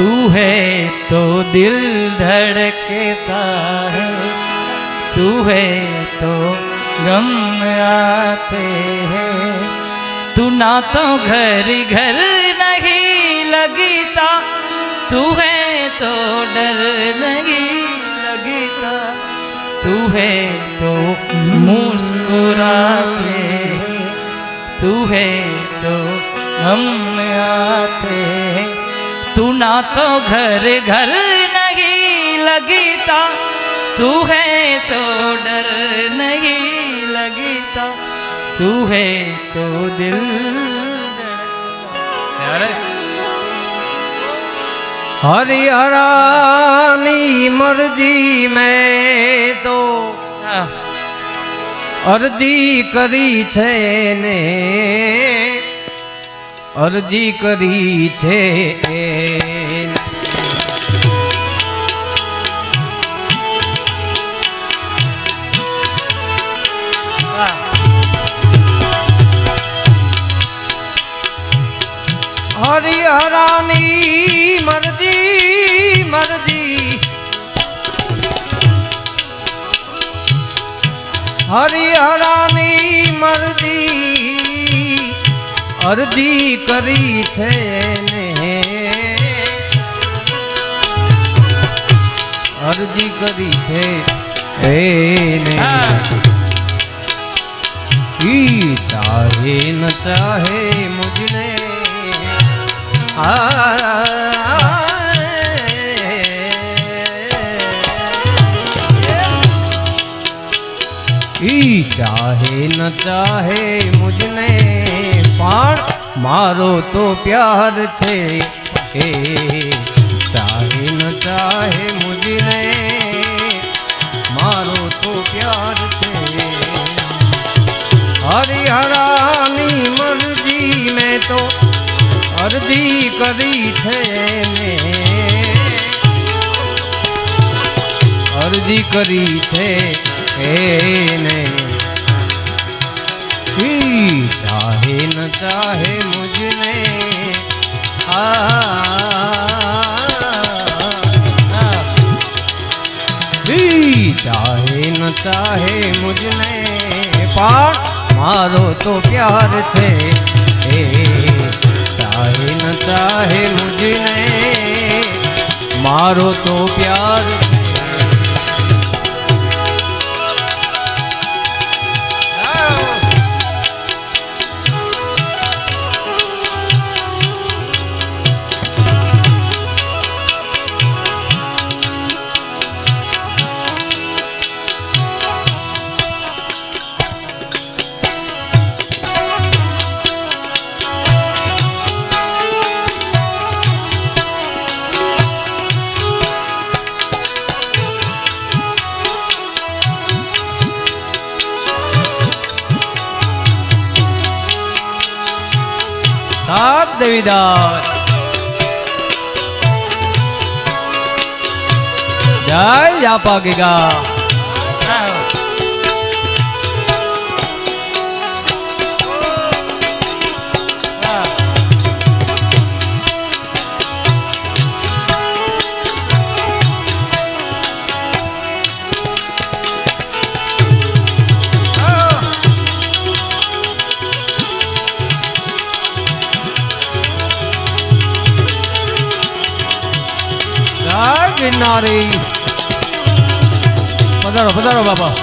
तू है तो दिल धड़कता है। तू है तो गम आते हैं। तू ना तो घर घर नहीं लगता। तू है तो डर नहीं लगता। तू है तो मुस्कुराते हैं। तू है तो हम आते हैं। तू ना तो घर घर नहीं लगता तू है तो डर नहीं लगता तू है तो दिल धड़कता अरे હરિહરાની મરજી મેં તો આ, અરજી કરી છે ને અરજી કરી છે હરિહરાની મરજી મરજી. હરિહરાની મરજી. અરજી કરી છે ને અરજી કરી છે એને. ઈ ચાહે ન ચાહે મુજને. આ ई चाहे न चाहे मुझने પણ મારો તો પ્યાર છે. એ ચાહે ન ચાહે મુજીને, મારો તો પ્યાર છે. હરિહરાની મરજી મેં તો અરજી કરી છે ને અરજી કરી છે એને. ये न चाहे मुझने। आ ચાહે ન ચાહે મુજને પણ મારો તો પ્યાર છે એ ચાહે ન ચાહે મુજને મારો તો પ્યાર છે દેવીદાસ જય જાપા ગીગા કિનારે. પધારો પધારો બાબા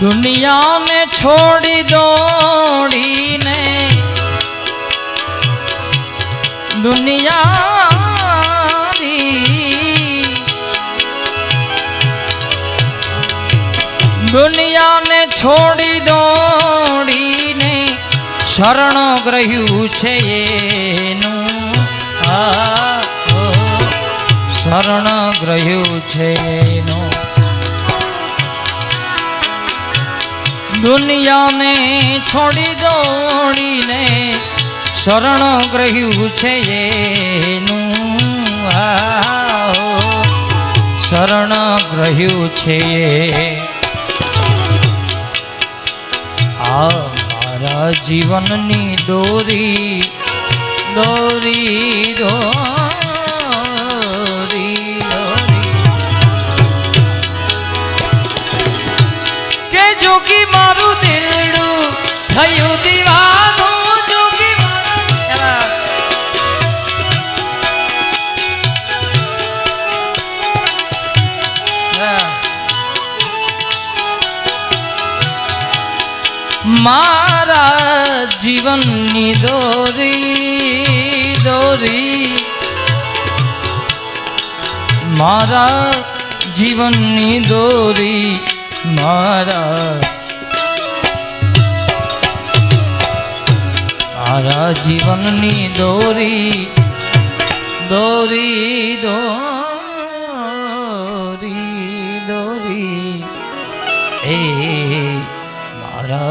દુનિયા ને છોડી દોડીને દુનિયા દુનિયા ને છોડી દોડીને શરણ ગ્રહ્યું છે એનું. શરણ ગ્રહ્યું છે એનું. દુનિયાને છોડી દોડીને શરણ ગ્રહ્યું છે એનું. શરણ ગ્રહ્યું છે આ જીવનની દોરી દોરી દોરી દોરી. કે જોગી મારું દિલડું થયું દીવાનું મારા જીવનની દોરી દોરી મારા જીવનની દોરી મારા મારા જીવનની દોરી દોરી દોરી દોરી એ મારા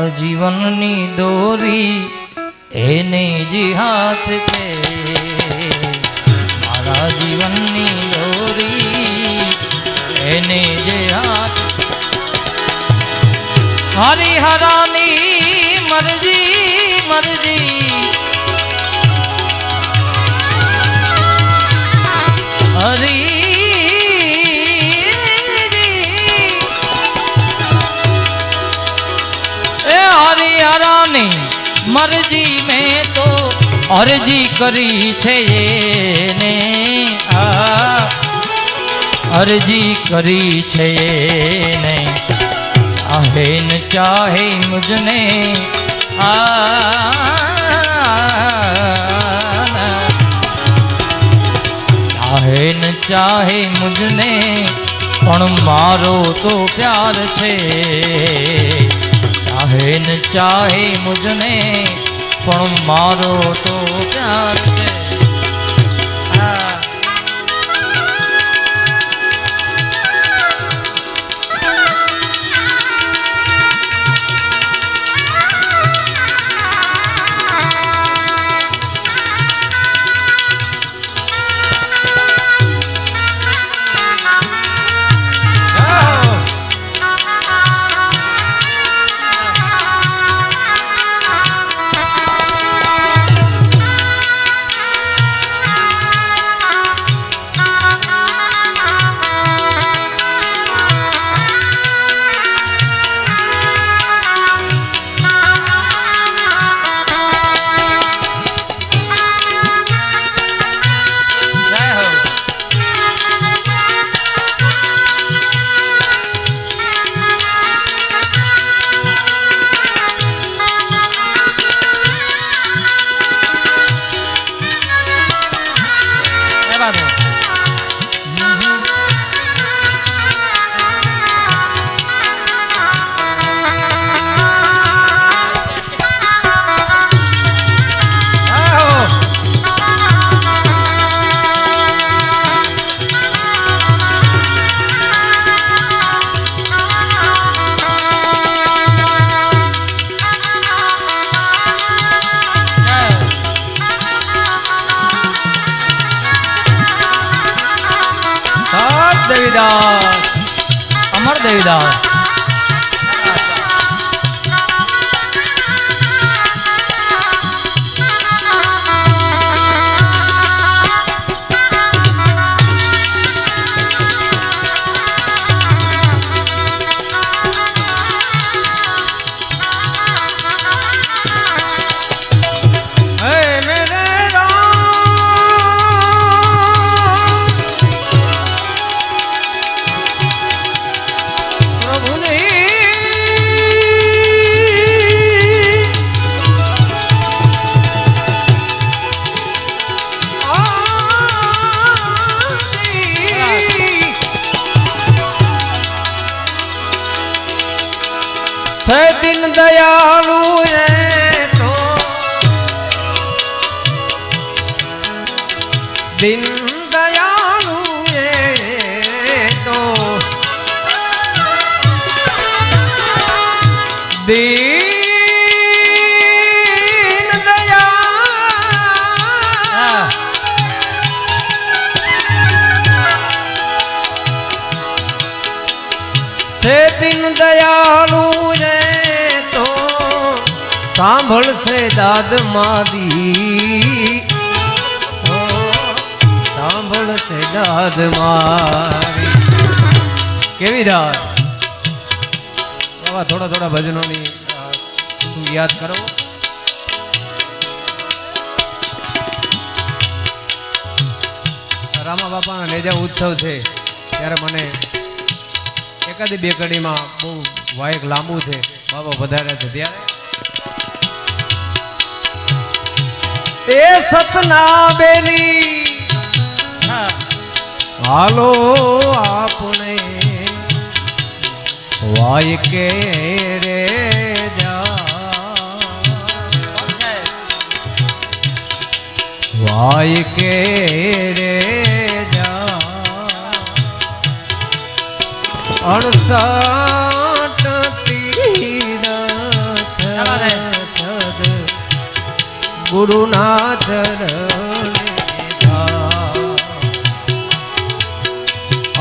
જીવનની દોરી એને જ હાથ છે. મારા જીવનની દોરી એને જે હાથ હરિહરાની મરજી મરજી. હરી હરિહરાની મરજી મેં તો અરજી કરી છે એને. આ અરજી કરી છે એને. ચાહે ન ચાહે મુજને. ચાહે ન ચાહે મુજને. પણ મારો તો પ્યાર છે ચાહે ન ચાહે મુજને પણ મારો તો પ્યાર છે અમર દેવીદાસ દીન છે દિન દયાળુ તો સાંભળશે દાદ મારી સાંભળશે દાદ મારી કેવી દાદ આવા થોડા થોડા ભજનોની યાદ કરો? રામા બાપાના નેજા ઉત્સવ છે, ત્યારે મને એકાદી બે કડીમાં બહુ વાયક લાંબુ છે, બાબા વધાર્યા છે ત્યારે. એ સતના બેની હાલો આપણે વાય કે રે વાય કે રે અણસાટ. સદ ગુરુના ચરણે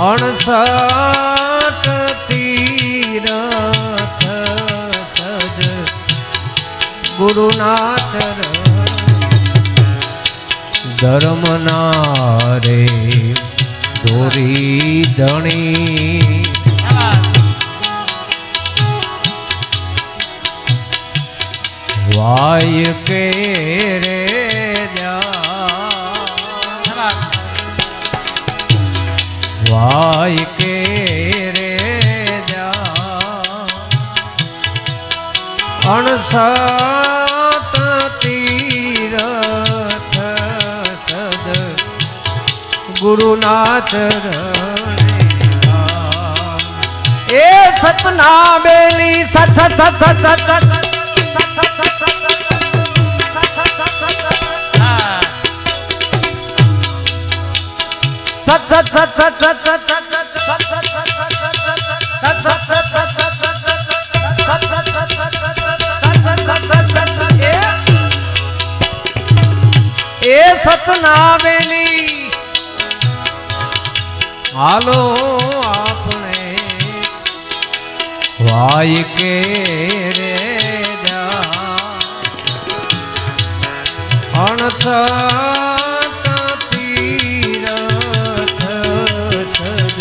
અણસાટ ગુરુના ચરણ ધર્મના રે ધોરી ધણી. વાય કે રે વાય કે રે જા. ગુરુના ચરણે જા. એ સતના બેલી સત સત સત સત સત સત સત સત હાલો આપણે વાય કે રે સદ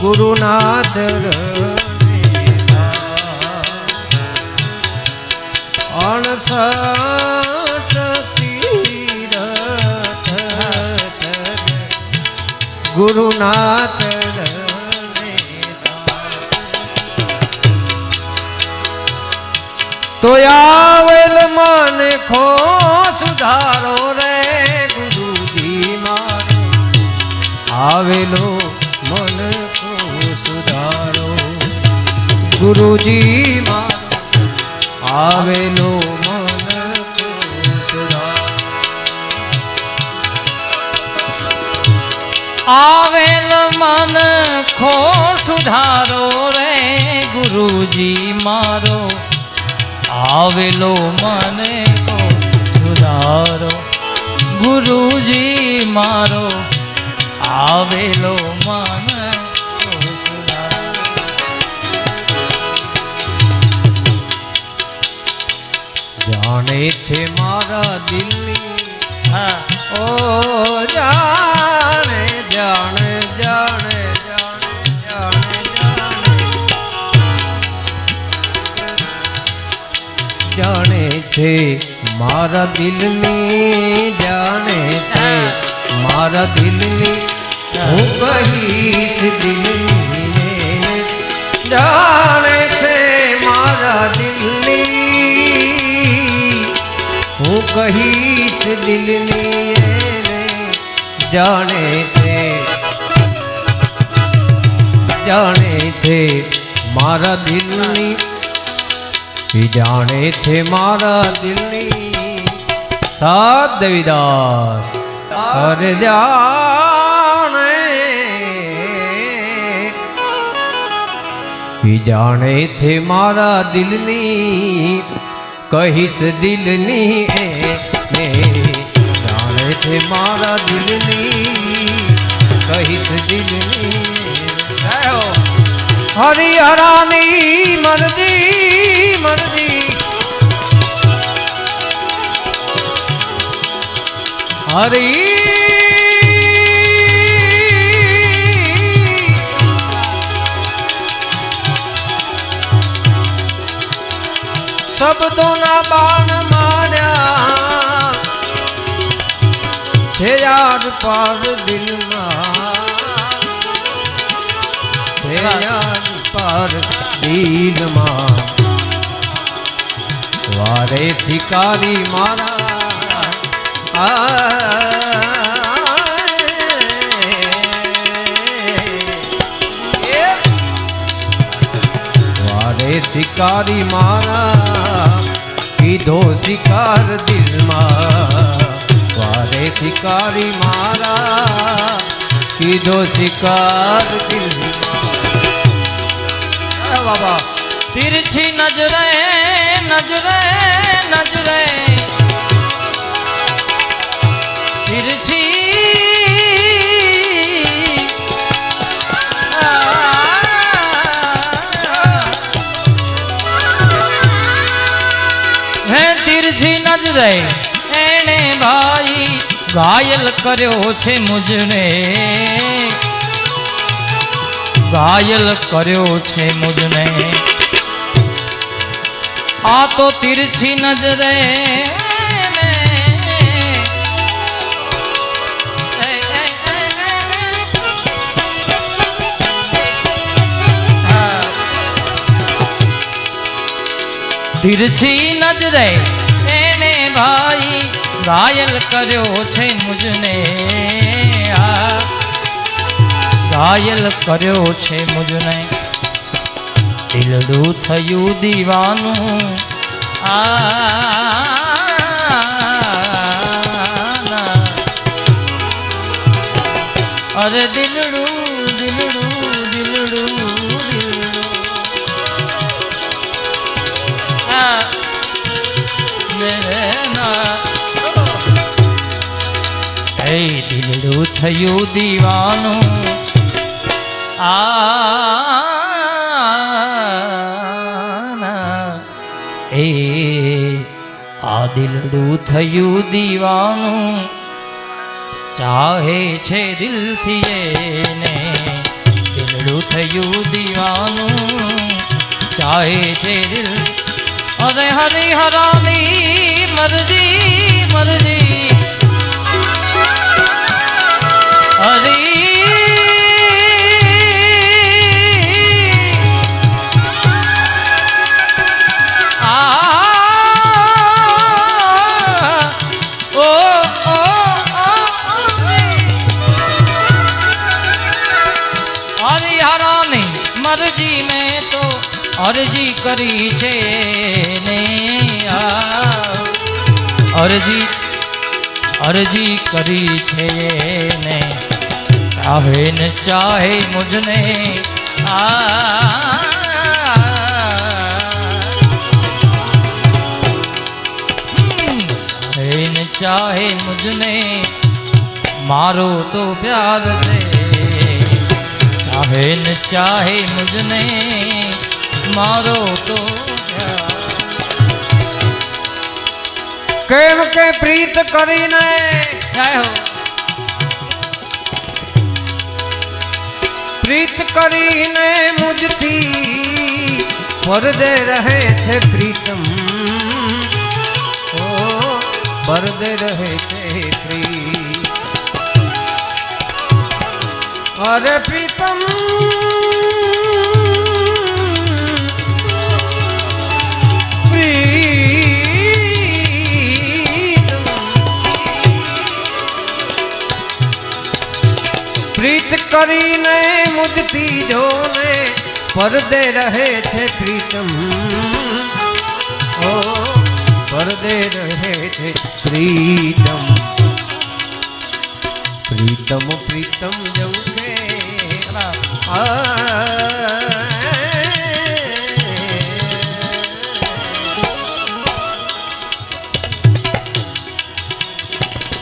ગુરુના ગુરુના ચરણે તો આવેલ મન ખો સુધારો રે ગુરુજી આવેલો મન ખો સુધારો. ગુરુજી મારો. આવેલો આવેલ મન ખો સુધારો રે ગુરુજી મારો. આવેલો મને ખો સુધારો ગુરુજી મારો. આવેલો મન જાણે છે મારા દિલની હા. ઓ જાણે જાણે જાણે જાણે જાણે જાણે જાણે છે મારા દિલની જાણે છે મારા દિલની હું કહીશ દિલની જાણે છે મારા દિલની હું કહીશ દિલની એને જાણે છે જાણે છે મારા દિલની, એ જાણે છે મારા દિલની. સાત દેવીદાસ કર જાણે. એ જાણે છે મારા દિલની, કહીશ દિલની એ જાણે છે મારા દિલની, કહીશ દિલની. હરિહરાની મરદી મરદી હરી શબ્દોના બાણ માર્યા છે યાર પાર દિલમાં યાદ પાર દિલમાં વારે શિકારી મારા આ વારે શિકારી મારા કીધો શિકાર દિલમાં વારે શિકારી મારા કીધો શિકાર દિલમાં અરે બાબા. તિરછી નજરે નજરે નજરે. તિરછી. હે તિરછી નજરે, એણે ભાઈ, ઘાયલ કર્યો છે મુજને. ઘાયલ કર્યો છે મુજને આ તો તિરછી નજરે ને. એ, એ, એ, એ, એ. હા. તિરછી નજરે એને ભાઈ ઘાયલ કર્યો છે મુજને આ ઘાયલ કર્યો છે મુજને. દિલડું થયું દીવાનું. આ. અરે દિલડું દિલડું દિલડું દિલડું થયું દીવાનું. એ આ દિલડું થયું દીવાનું ચાહે છે દિલથી એને. દિલડું થયું દીવાનું ચાહે છે દિલ. અરે હરી હરાની મરજી મરજી. અરજી અરજી કરી છે ને ચાહે ને ચાહે મુજને આ. ચાહે મુજને મારો તો પ્યાર છે. ચાહે ને ચાહે મુજને મારો તો કેમ કે પ્રીત કરીને જય હો પ્રીત કરીને મુજથી પરદે રહે છે પ્રીતમ ઓ પરદે રહે છે પ્રીત અરે પ્રીતમ પ્રીતમ કરીને મુજતી જોને પરદે રહે છે પ્રીતમ ઓ પરદે રહે છે પ્રીતમ પ્રીતમ પ્રીતમ જવું કે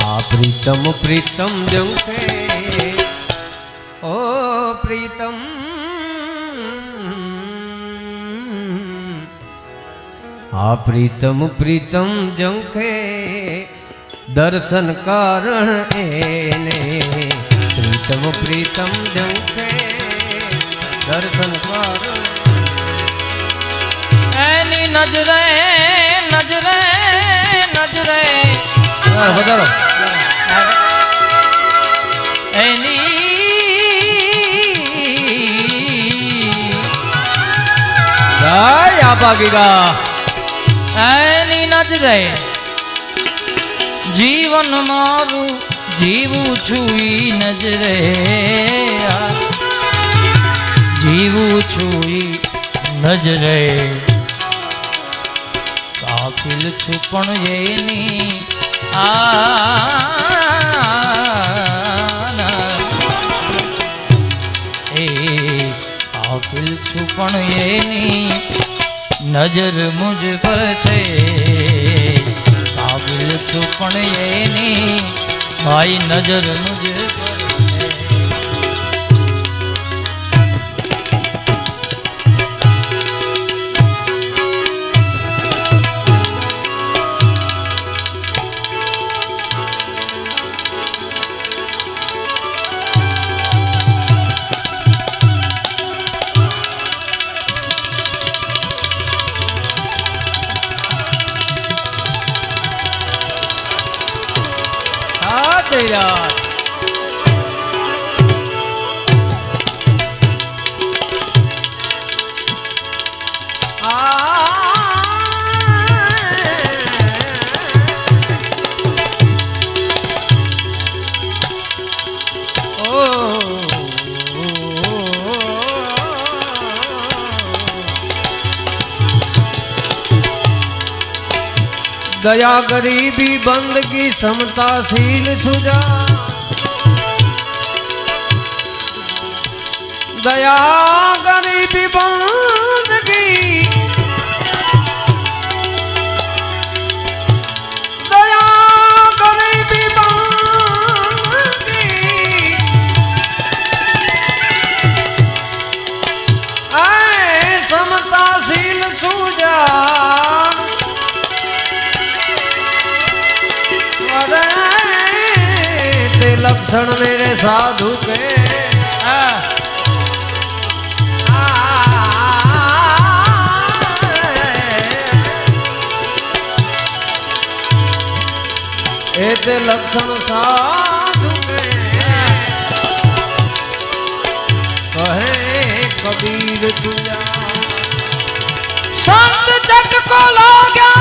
આ પ્રીતમ પ્રીતમ જવું કે ઓ પ્રીતમ આ પ્રીતમ પ્રીતમ જંખે દર્શન કારણ એને પ્રીતમ પ્રીતમ જંખે દર્શન કારણ એની નજરે આબા એની એની નજરે જીવન મારું જીવું છું ઈ નજરે. જીવું છું ઈ નજરે. કાફિલ છું પણ એની આ કાફિલ છું પણ એની નજર મુજ પર છે. કાબિલ છું પણ એની. ભાઈ નજર મુજ હા દયા ગરીબી બંદગી સમતાશીલ સુજા. દયા ગરીબી બંદ दर्शन मेरे साधु के। एते लक्षण साधु के। कहे, कबीर तुझा संत चट को लो गया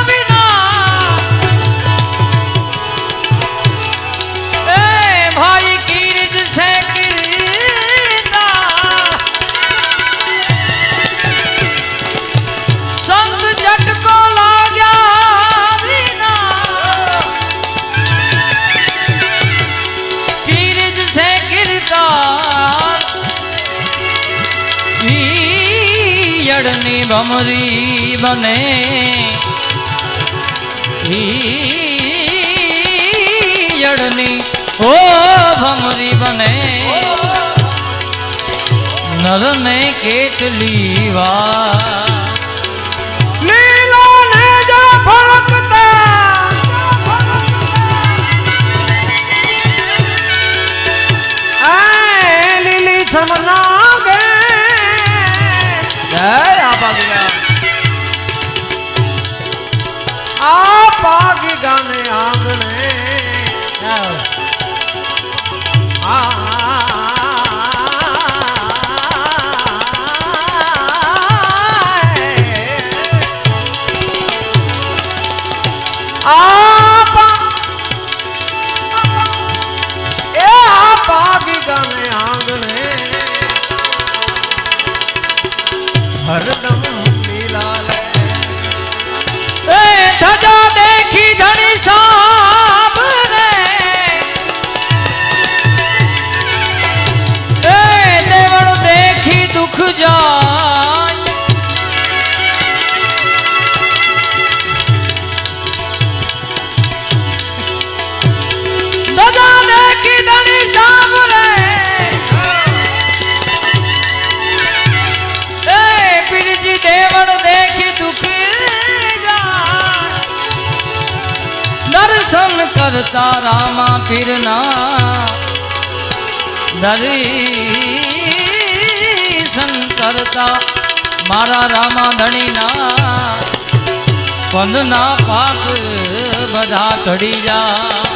ભમરી બને. ઈયળની ઓ ભમરી બને. નરને કેટલી વાર કરતા રામા પીરના દર્શન કરતા મારા રામા ધણીના પંદના પાક બધા ટળી જા.